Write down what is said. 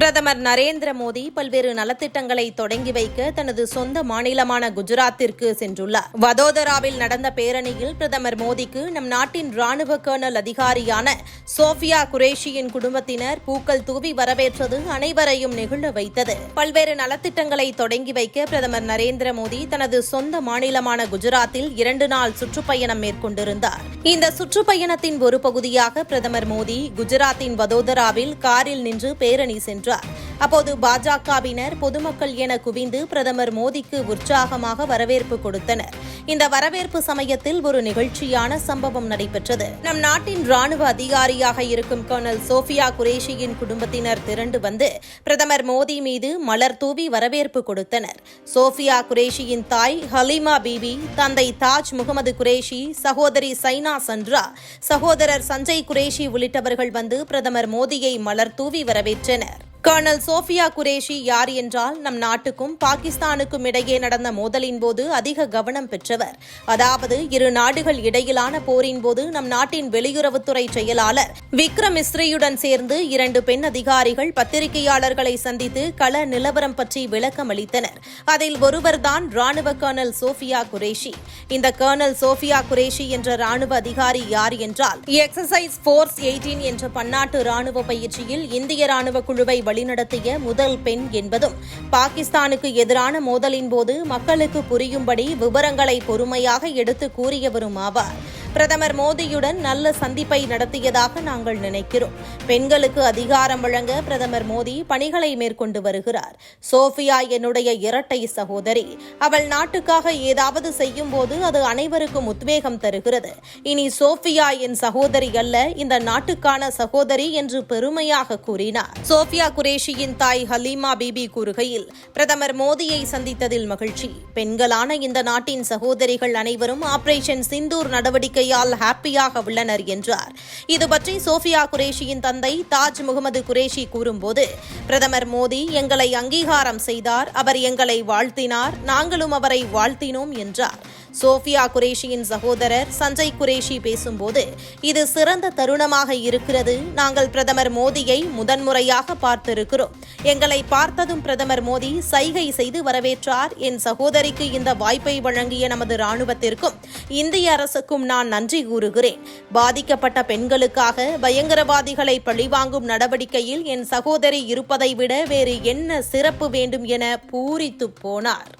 பிரதமர் நரேந்திர மோடி பல்வேறு நலத்திட்டங்களை தொடங்கி வைக்க தனது சொந்த மாநிலமான குஜராத்திற்கு சென்றுள்ளார். வதோதராவில் நடந்த பேரணியில் பிரதமர் மோடிக்கு நம் நாட்டின் ராணுவ கர்னல் அதிகாரியான சோஃபியா குரேஷியின் குடும்பத்தினர் பூக்கள் தூவி வரவேற்றது அனைவரையும் நெகிழ வைத்தது. பல்வேறு நலத்திட்டங்களை தொடங்கி வைக்க பிரதமர் நரேந்திர மோடி தனது சொந்த மாநிலமான குஜராத்தில் இரண்டு நாள் சுற்றுப்பயணம் மேற்கொண்டிருந்தார். இந்த சுற்றுப்பயணத்தின் ஒரு பகுதியாக பிரதமர் மோடி குஜராத்தின் வதோதராவில் காரில் நின்று பேரணி சென்றார். 转。அப்போது பாஜகவினர் பொதுமக்கள் என குவிந்து பிரதமர் மோடிக்கு உற்சாகமாக வரவேற்பு கொடுத்தனர். இந்த வரவேற்பு சமயத்தில் ஒரு நிகழ்ச்சியான சம்பவம் நடைபெற்றது. நம் நாட்டின் ராணுவ அதிகாரியாக இருக்கும் கர்னல் சோஃபியா குரேஷியின் குடும்பத்தினர் திரண்டு வந்து பிரதமர் மோடி மீது மலர் தூவி வரவேற்பு கொடுத்தனர். சோஃபியா குரேஷியின் தாய் ஹலீமா பீபி தந்தை தாஜ் முகமது குரேஷி சகோதரி சைனா சந்திரா சகோதரர் சஞ்சய் குரேஷி உள்ளிட்டவர்கள் வந்து பிரதமர் மோடியை மலர் தூவி வரவேற்றனர். கர்னல் சோஃபியா குரேஷி யார் என்றால் நம் நாட்டுக்கும் பாகிஸ்தானுக்கும் இடையே நடந்த மோதலின் போது அதிக கவனம் பெற்றவர். அதாவது இரு நாடுகள் இடையிலான போரின் போது நம் நாட்டின் வெளியுறவுத்துறை செயலாளர் விக்ரம் மிஸ்ரியுடன் சேர்ந்து இரண்டு பெண் அதிகாரிகள் பத்திரிகையாளர்களை சந்தித்து கள நிலவரம் பற்றி விளக்கம் அளித்தனர். அதில் ஒருவர்தான் ராணுவ கர்னல் சோஃபியா குரேஷி. இந்த கர்னல் சோஃபியா குரேஷி என்ற ராணுவ அதிகாரி யார் என்றால் எக்ஸசைஸ் போர்ஸ் எயிட்டீன் என்ற பன்னாட்டு ராணுவ பயிற்சியில் இந்திய ராணுவ குழுவை வழிநடத்தி வழிநடத்திய முதல் பெண் என்பதும் பாகிஸ்தானுக்கு எதிரான மோதலின் போது மக்களுக்கு புரியும்படி விவரங்களை பொறுமையாக எடுத்து கூறியவரும் ஆவார் பிரதமர் மோடியுடன் நல்ல சந்திப்பை நடத்தியதாக நாங்கள் நினைக்கிறோம். பெண்களுக்கு அதிகாரம் வழங்க பிரதமர் மோடி பணிகளை மேற்கொண்டு வருகிறார். சோஃபியா என்னுடைய இரட்டை சகோதரி. அவள் நாட்டுக்காக ஏதாவது செய்யும் போது அது அனைவருக்கும் உத்வேகம் தருகிறது. இனி சோஃபியா என் சகோதரி அல்ல இந்த நாட்டுக்கான சகோதரி என்று பெருமையாக கூறினார். சோஃபியா குரேஷியின் தாய் ஹலீமா பிபி கூறுகையில் பிரதமர் மோடியை சந்தித்ததில் மகிழ்ச்சி. பெண்களான இந்த நாட்டின் சகோதரிகள் அனைவரும் ஆபரேஷன் சிந்தூர் நடவடிக்கை நடவடிக்கையால் ஹாப்பியாக உள்ளனர் என்றார். இது பற்றி சோஃபியா குரேஷியின் தந்தை தாஜ் முகமது குரேஷி கூறும்போது பிரதமர் மோடி எங்களை அங்கீகாரம் செய்தார் அவர் எங்களை வாழ்த்தினார் நாங்களும் அவரை வாழ்த்தினோம் என்றார். சோஃபியா குரேஷியின் சகோதரர் சஞ்சய் குரேஷி பேசும்போது இது சிறந்த தருணமாக இருக்கிறது. நாங்கள் பிரதமர் மோடியை முதன்முறையாக பார்த்திருக்கிறோம். எங்களை பார்த்ததும் பிரதமர் மோடி சைகை செய்து வரவேற்றார். என் சகோதரிக்கு இந்த வாய்ப்பை வழங்கிய நமது ராணுவத்திற்கும் இந்திய அரசுக்கும் நான் நன்றி கூறுகிறேன். பாதிக்கப்பட்ட பெண்களுக்காக பயங்கரவாதிகளை பழிவாங்கும் நடவடிக்கையில் என் சகோதரி இருப்பதை விட வேறு என்ன சிறப்பு வேண்டும் என பூரித்து போனார்.